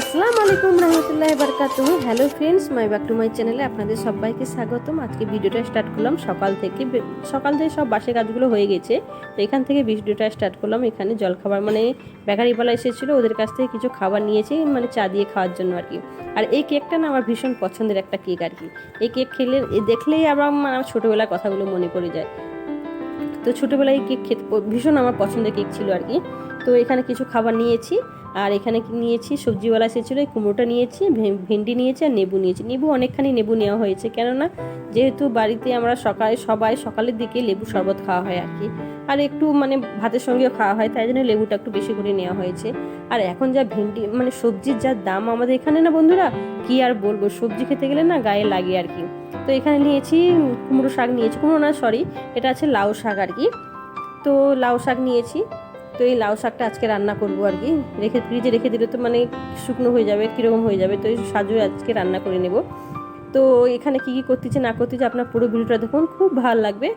আসসালামু আলাইকুম রহমতুল্লাহ বারকাতুহ। Hello friends my back to my চ্যানেলে আপনাদের সবাইকে স্বাগতম। আজকে ভিডিওটা স্টার্ট করলাম সকাল থেকে সকাল থেকে সব বাসে কাজগুলো হয়ে গেছে। তো এখান থেকে ভিডিওটা স্টার্ট করলাম। এখানে জলখাবার মানে বেকারিওয়ালা এসেছিল, ওদের কাছ থেকে কিছু খাবার নিয়েছি মানে চা দিয়ে খাওয়ার জন্য আর কি। আর এই কেকটা না আমার ভীষণ পছন্দের একটা কেক আর কি। এই কেক খেলে দেখলেই আবার আমার ছোটোবেলার কথাগুলো মনে পড়ে যায়। তো ছোটোবেলায় কেক খেতে, ভীষণ আমার পছন্দের কেক ছিল আর কি। তো এখানে কিছু খাবার নিয়েছি। আর এখানে নিয়েছি? সবজিওয়ালা এসেছিল, কুমড়োটা নিয়েছি ভেন্ডি নিয়েছি আর নেবু নিয়েছি। নেবু অনেকখানি নেবু নেওয়া হয়েছে, কেননা যেহেতু বাড়িতে আমরা সকালে, সবাই সকালের দিকে লেবু শরবত খাওয়া হয় আর কি। আর একটু মানে ভাতের সঙ্গেও খাওয়া হয়, তাই জন্য লেবুটা একটু বেশি করে নেওয়া হয়েছে। আর এখন যা ভেন্ডি মানে সবজির যা দাম আমাদের এখানে না বন্ধুরা, কি আর বলব? সবজি খেতে গেলে না গায়ে লাগে আর কি। তো এখানে নিয়েছি কুমড়ো শাক নিয়েছি, কুমড়ো না সরি এটা আছে লাউ শাক আর কি। তো লাউ শাক নিয়েছি। তো এই লাউ শাকটা আজকে রান্না করব আর কি। রেখে ফ্রিজে রেখে দিলে তো মানে শুকনো হয়ে যাবে, কীরকম হয়ে যাবে, তো এই সাজু আজকে রান্না করে নেব। তো এখানে কি কী করতেছে না করতেছে আপনার পুরো ভিডিওটা দেখুন, খুব ভালো লাগবে।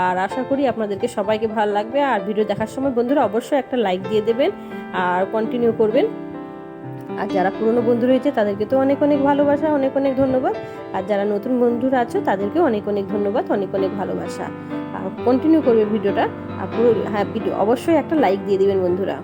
আর আশা করি আপনাদেরকে সবাইকে ভালো লাগবে। আর ভিডিও দেখার সময় বন্ধুরা অবশ্যই একটা লাইক দিয়ে দেবেন আর কন্টিনিউ করবেন। আর যারা পুরনো বন্ধু রয়েছে, তাদেরকে তো অনেক অনেক ভালোবাসা, অনেক অনেক ধন্যবাদ। আর যারা নতুন বন্ধুরা আছো, তাদেরকেও অনেক অনেক ধন্যবাদ, অনেক অনেক ভালোবাসা। আর কন্টিনিউ করবে ভিডিওটা, আর পুরো হ্যাঁ ভিডিও অবশ্যই একটা লাইক দিয়ে দিবেন বন্ধুরা।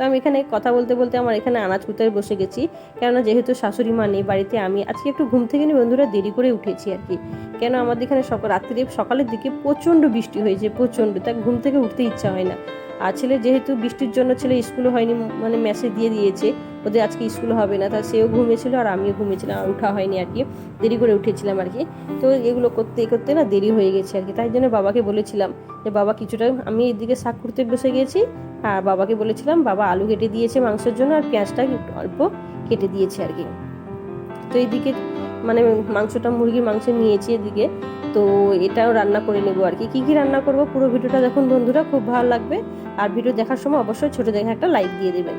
তো আমি এখানে কথা বলতে বলতে আমার এখানে আনাজ কুতায় বসে গেছি। কেননা যেহেতু শাশুড়ি মা নেই বাড়িতে, আমি আজকে একটু ঘুম থেকে নিয়ে বন্ধুরা দেরি করে উঠেছি আর কি। কেন আমাদের এখানে সকাল রাত্রে সকালের দিকে প্রচণ্ড বৃষ্টি হয়েছে, প্রচণ্ড। তাই ঘুম থেকে উঠতে ইচ্ছা হয় না। আর ছেলে যেহেতু বৃষ্টির জন্য ছেলে স্কুলে হয়নি মানে মেসেজ দিয়ে দিয়েছে, ওদের আজকে স্কুল হবে না। তা সেও ঘুমিয়েছিল আর আমিও ঘুমিয়েছিলাম, আর উঠা হয়নি আর কি। দেরি করে উঠেছিলাম আর কি। তো এগুলো করতে করতে না দেরি হয়ে গেছে আর কি। তাই জন্য বাবাকে বলেছিলাম যে, বাবা কিছুটা আমি এদিকে শাক করতে বসে গেছি আর বাবাকে বলেছিলাম বাবা আলু কেটে দিয়েছে মাংসের জন্য আর পেঁয়াজটা অল্প কেটে দিয়েছে আর কি। তো এইদিকে মানে মাংসটা মুরগির মাংস নিয়েছি এদিকে। তো এটাও রান্না করে নেব আর কি। কী কী রান্না করব পুরো ভিডিওটা দেখুন বন্ধুরা খুব ভালো লাগবে। আর ভিডিও দেখার সময় অবশ্যই ছোটো দেখে একটা লাইক দিয়ে দেবেন।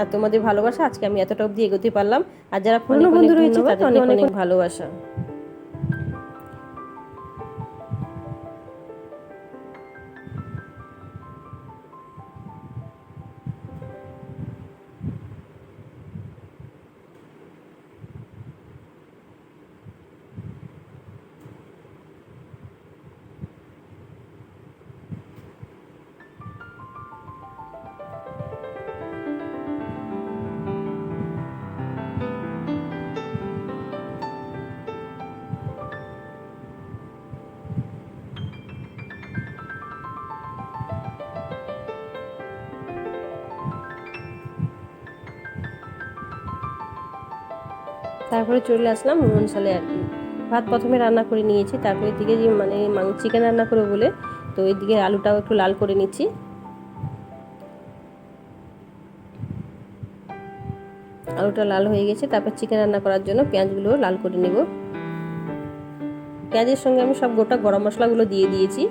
আর তোমাদের ভালোবাসা আজকে আমি এতটা অবধি এগোতে পারলাম। আর যারা পুরনো বন্ধু রয়েছে তাদের অনেক অনেক ভালোবাসা। তারপরে চলে আসলাম নুন সালে আর কি। ভাত প্রথমে রান্না করে নিয়েছি, তারপরে এদিকে যে মানে মাংস চিকেন রান্না করে বলে, তো এদিকে আলুটাও একটু লাল করে নিচ্ছি। আলুটা লাল হয়ে গেছে, তারপর চিকেন রান্না করার জন্য পেঁয়াজগুলো লাল করে নেব। পেঁয়াজের সঙ্গে আমি সব গোটা গরম মশলাগুলো দিয়ে দিয়েছি।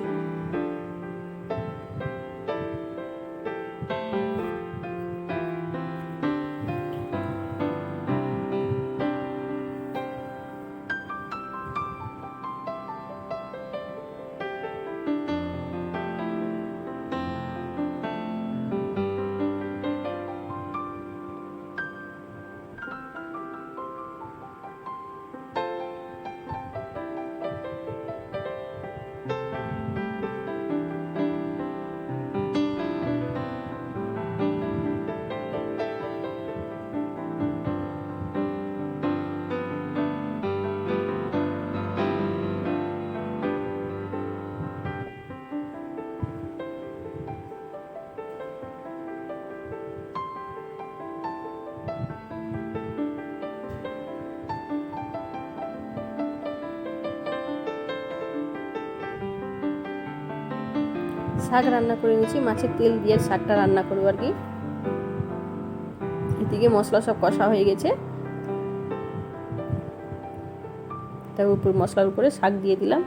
শাক রান্না করে নিয়েছি, মাছের তেল দিয়ে শাকটা রান্না করব আর কি। এদিকে মশলা সব কষা হয়ে গেছে। তার উপর মশলার উপরে শাক দিয়ে দিলাম।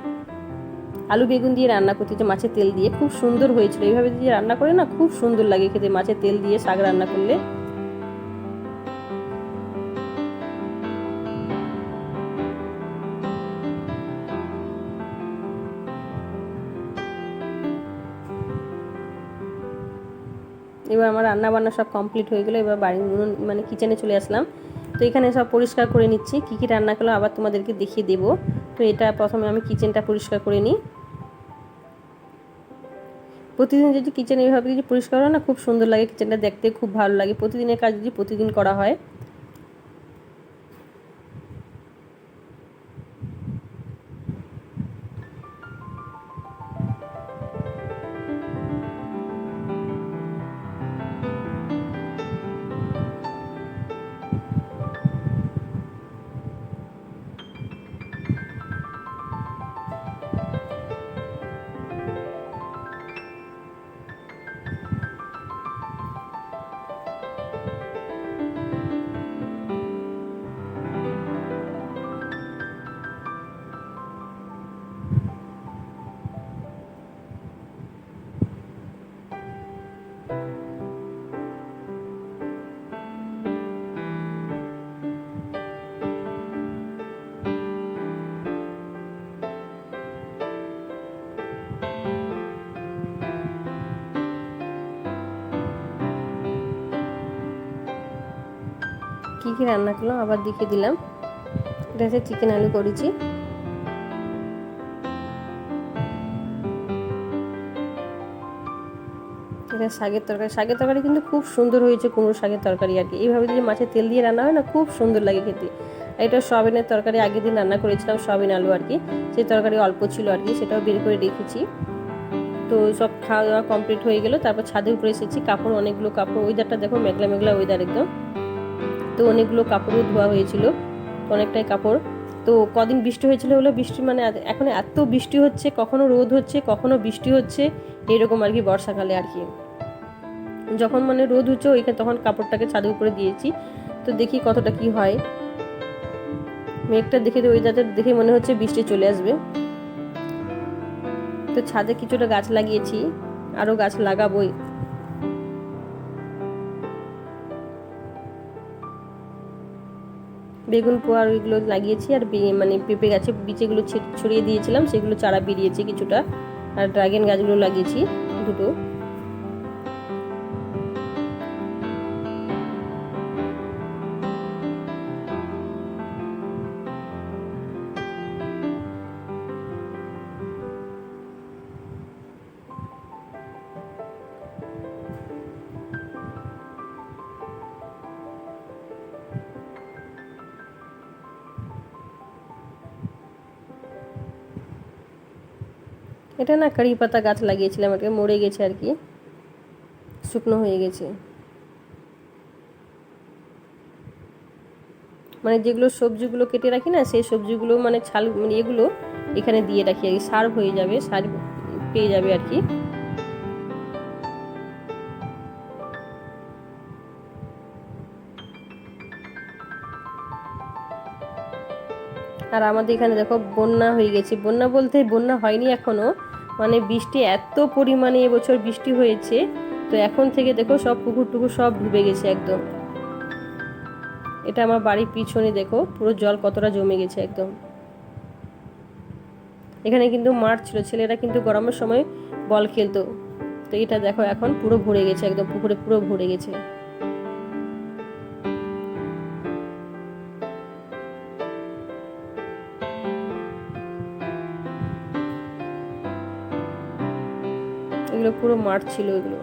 আলু বেগুন দিয়ে রান্না করতে হচ্ছে মাছের তেল দিয়ে খুব সুন্দর হয়েছিল। এইভাবে দিয়ে রান্না করে না, খুব সুন্দর লাগে খেতে। মাছের তেল দিয়ে শাক রান্না করলে। এবার আমার রান্না বান্না সব কমপ্লিট হয়ে গেলো, এবার বাড়ি উনুন- মানে কিচেনে চলে আসলাম। তো এখানে সব পরিষ্কার করে নিচ্ছি, কী কী রান্না করলাম আবার তোমাদেরকে দেখিয়ে দেবো। তো এটা প্রথমে আমি কিচেনটা পরিষ্কার করে নিই। প্রতিদিন যদি কিচেন এইভাবে যদি পরিষ্কার হয় না, খুব সুন্দর লাগে কিচেনটা দেখতে, খুব ভালো লাগে। প্রতিদিনের কাজ যদি প্রতিদিন করা হয় কী রান্না করলাম, আবার দেখিয়ে দিলাম। এটা হচ্ছে চিকেন আলু করেছি। এটা শাকের তরকারি। শাকের তরকারি কিন্তু খুব সুন্দর হয়েছে, কুমড়ো শাকের তরকারি আর কি। এইভাবে যদি মাছের তেল দিয়ে রান্না হয় না, খুব সুন্দর লাগে খেতে। এটা সয়াবিনের তরকারি আগের দিন রান্না করেছিলাম, সয়াবিন আলু আর কি। সেই তরকারি অল্প ছিল আর কি, সেটাও বের করে রেখেছি। তো সব খাওয়া দাওয়া কমপ্লিট হয়ে গেলো, তারপর ছাদে উপরে এসেছি। কাপড়, অনেকগুলো কাপড়। ওয়েদারটা দেখো মেঘলা মেঘলা ওয়েদার একদম। তো অনেকগুলো কাপড়ও ধোয়া হয়েছিল, অনেকটাই কাপড়। তো কদিন বৃষ্টি হয়েছিল হলো বৃষ্টি মানে এখন এত বৃষ্টি হচ্ছে, কখনো রোদ হচ্ছে, কখনো বৃষ্টি হচ্ছে, এরকম আর কি বর্ষাকালে আর কি। যখন মানে রোদ হচ্ছে ওইখানে তখন কাপড়টাকে ছাদের উপরে দিয়েছি, তো দেখি কতটা কি হয়। মেঘটা দেখে ওয়েদারটা দেখে মনে হচ্ছে বৃষ্টি চলে আসবে। তো ছাদে কিছুটা গাছ লাগিয়েছি, আরও গাছ লাগাবোই। বেগুন পোয়ার ওইগুলো লাগিয়েছি আর মানে পেঁপে গাছে বিচেগুলো ছি- ছড়িয়ে দিয়েছিলাম, সেগুলো চারা বেরিয়েছে কিছুটা। আর ড্রাগন গাছগুলো লাগিয়েছি দুটো। এটা না কারি পাতা গাছ লাগিয়েছিলাম এটা মরে গেছে আর কি। শুকনো হয়ে গেছে। মানে যেগুলো সবজিগুলো কেটে রাখি না, সেই সবজিগুলো মানে ছাল মানে এগুলো এখানে দিয়ে রাখি আর কি, সার হয়ে যাবে, সার পেয়ে যাবে আর কি। আর আমাদের এখানে দেখো বন্যা হয়ে গেছে। বন্যা বলতে বন্যা হয়নি এখনও মানে বৃষ্টি এত পরিমাণে এবছর বৃষ্টি হয়েছে। তো এখন থেকে দেখো সব পুকুর টুকুর সব ডুবে গেছে একদম। এটা আমার বাড়ির পিছনে দেখো, পুরো জল কতটা জমে গেছে একদম। এখানে কিন্তু মাঠ ছিল, ছেলেরা কিন্তু গরমের সময় বল খেলতো। তো এটা দেখো এখন পুরো ভরে গেছে, একদম পুকুরে পুরো ভরে গেছে। এগুলো পুরো মাঠ ছিল এগুলো।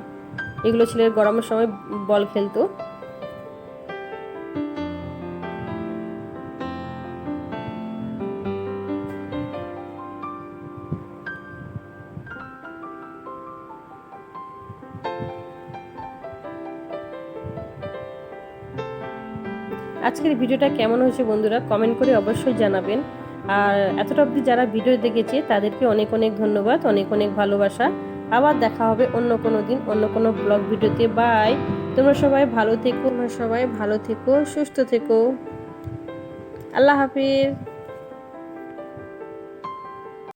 এগুলো ছেলের গরমের সময় বল খেলতো। আজকের ভিডিওটা কেমন হয়েছে বন্ধুরা কমেন্ট করে অবশ্যই জানাবেন। আর এতটা অবধি যারা ভিডিও দেখেছে, তাদেরকে অনেক অনেক ধন্যবাদ, অনেক অনেক ভালোবাসা। আবার দেখা হবে অন্য কোনো দিন, অন্য কোনো ব্লগ ভিডিওতে। বাই। তোমরা সবাই ভালো থেকো। তোমরা সবাই ভালো থেকো, সুস্থ থেকো। আল্লাহ হাফিজ।